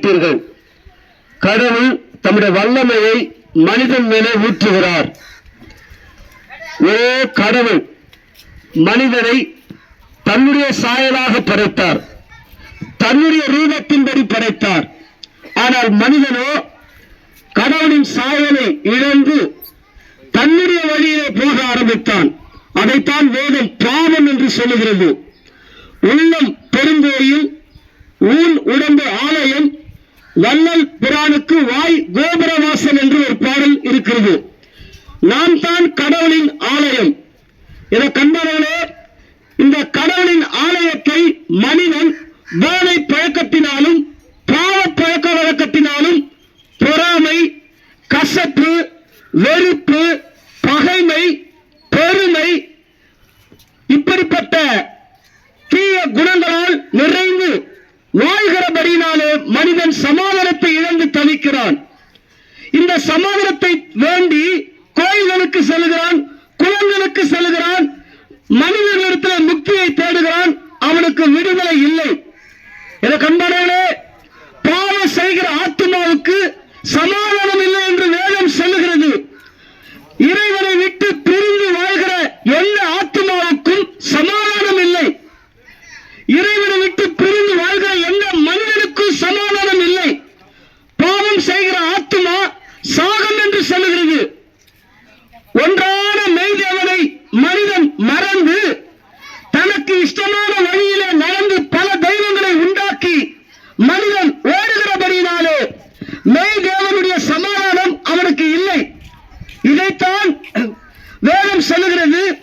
கேட்பீர்கள் கடவுள் தம்முடைய வல்லமையை மனிதன் மேலே ஊற்றுகிறார். ஓ கடவுள் மனிதனை தன்னுடைய சாயலாக படைத்தார். தன்னுடைய ரூபத்தின்படி படைத்தார். ஆனால் மனிதனோ கடவுளின் சாயலை இழந்து தன்னுடைய வழியிலே போக ஆரம்பித்தான். அதைத்தான் வேதம் பாவம் என்று சொல்லுகிறது. உள்ளம் பெருங்கோயில் ஊன் உடம்பு ஆலயம் வள்ளல் பிரானுக்கு வாய் கோபுரவாசன் என்று ஒரு பாடல் இருக்கிறது. நாம் தான் கடவுளின் ஆலயம். இதை கண்பார்களே இந்த கடவுளின் ஆலயத்தை மனிதன் வேலை பழக்கத்தினாலும் பாவ பழக்க வழக்கத்தினாலும் பொறாமை கசப்பு வெறுப்பு தவிக்கிறான். இந்த சமுதிரத்தை வேண்டி கோயில்களுக்கு செல்கிறான் குளங்களுக்கு செல்கிறான் மனிதர்களிடத்தில் முக்தியை தேடுகிறான் அவனுக்கு விடுதலை இல்லை. இதை கண்பாடே பாவம் செய்கிற ஆத்மாவுக்கு சமாதானம் இல்லை என்று வேதம் சொல்லுகிறது. இறை இதைத்தான் வேதம் சொல்லுகிறது.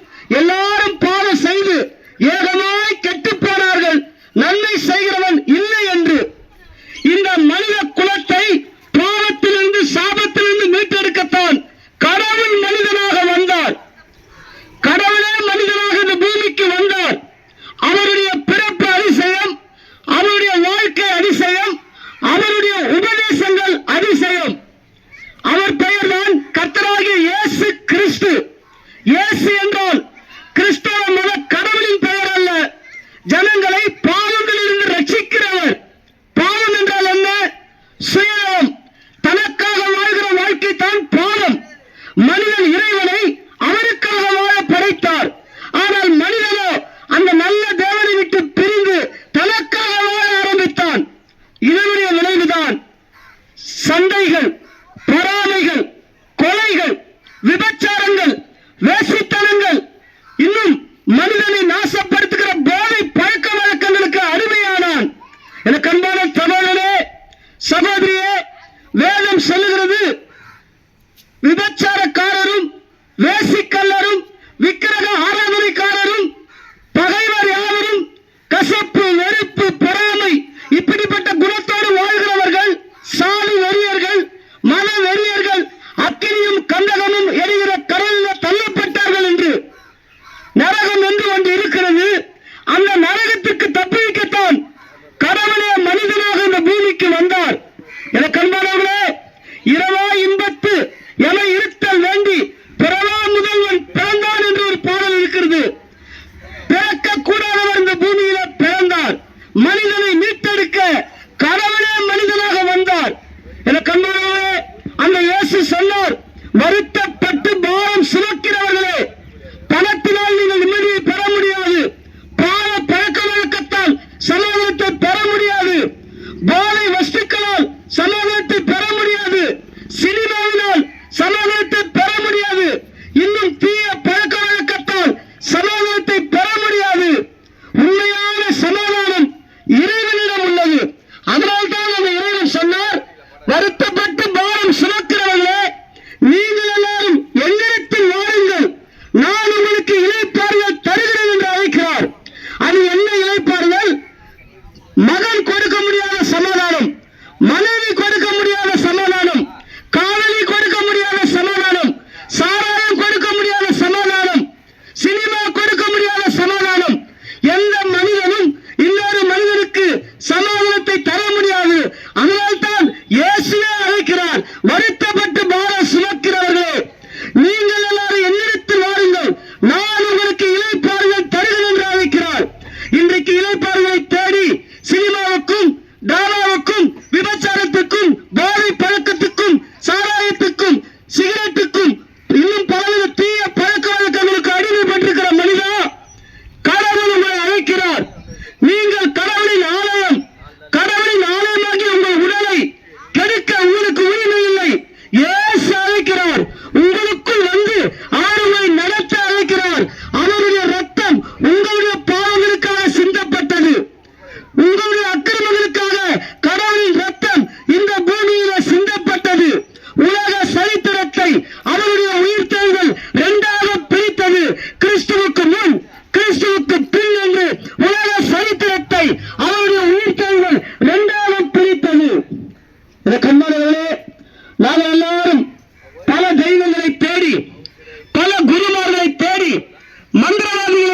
எனக்கு அன்பான தமிழனே சகோதரியே வேதம் சொல்லுகிறது. விபச்சாரக்காரரும் வேசிக்க என்ன இழைப்பார்கள் மகன் கொடு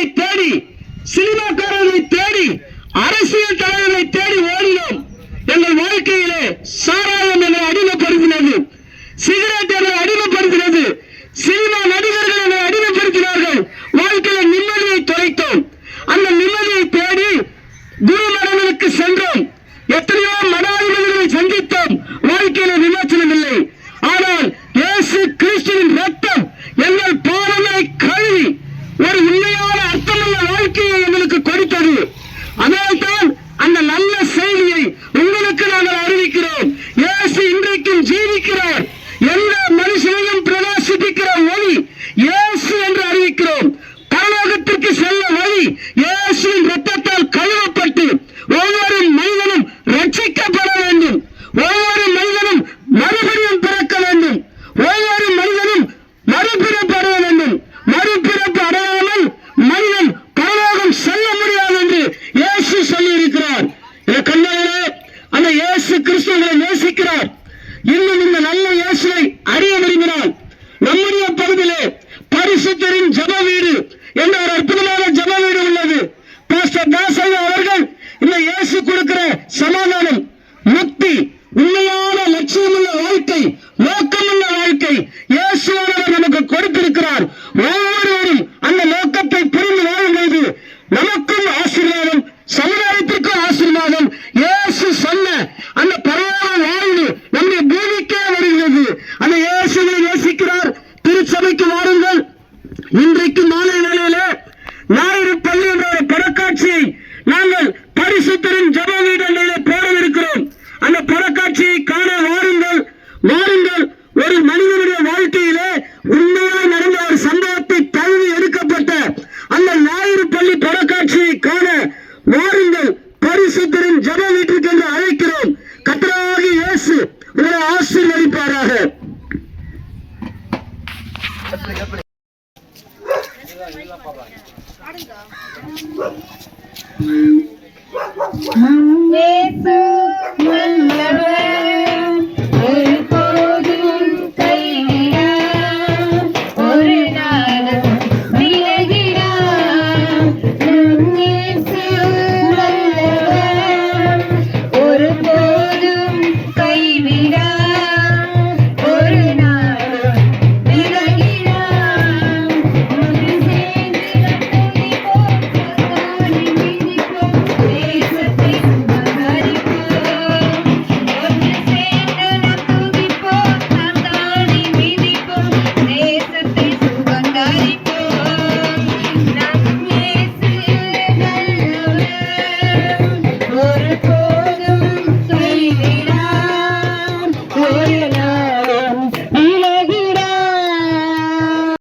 தலைவர்களை தேடி சினிமாக்காரர்களை தேடி அரசியல் தலைவர்களை தேடி ஓடினோம். எங்கள் வாழ்க்கையிலே சாராயம் என்னை அடிமைப்படுத்தினது. சிகரெட் என்னை அடிமைப்படுத்தினது. சினிமா நடிகர்கள் என்னை அடிமைப்படுத்தினார்கள். வாழ்க்கையில நிம்மதியை தொலைத்தோம் அந்த ಪ್ರಸಿದ್ಧರಿನ್ ಜನ ಲೀಟರ್ Shri Ram.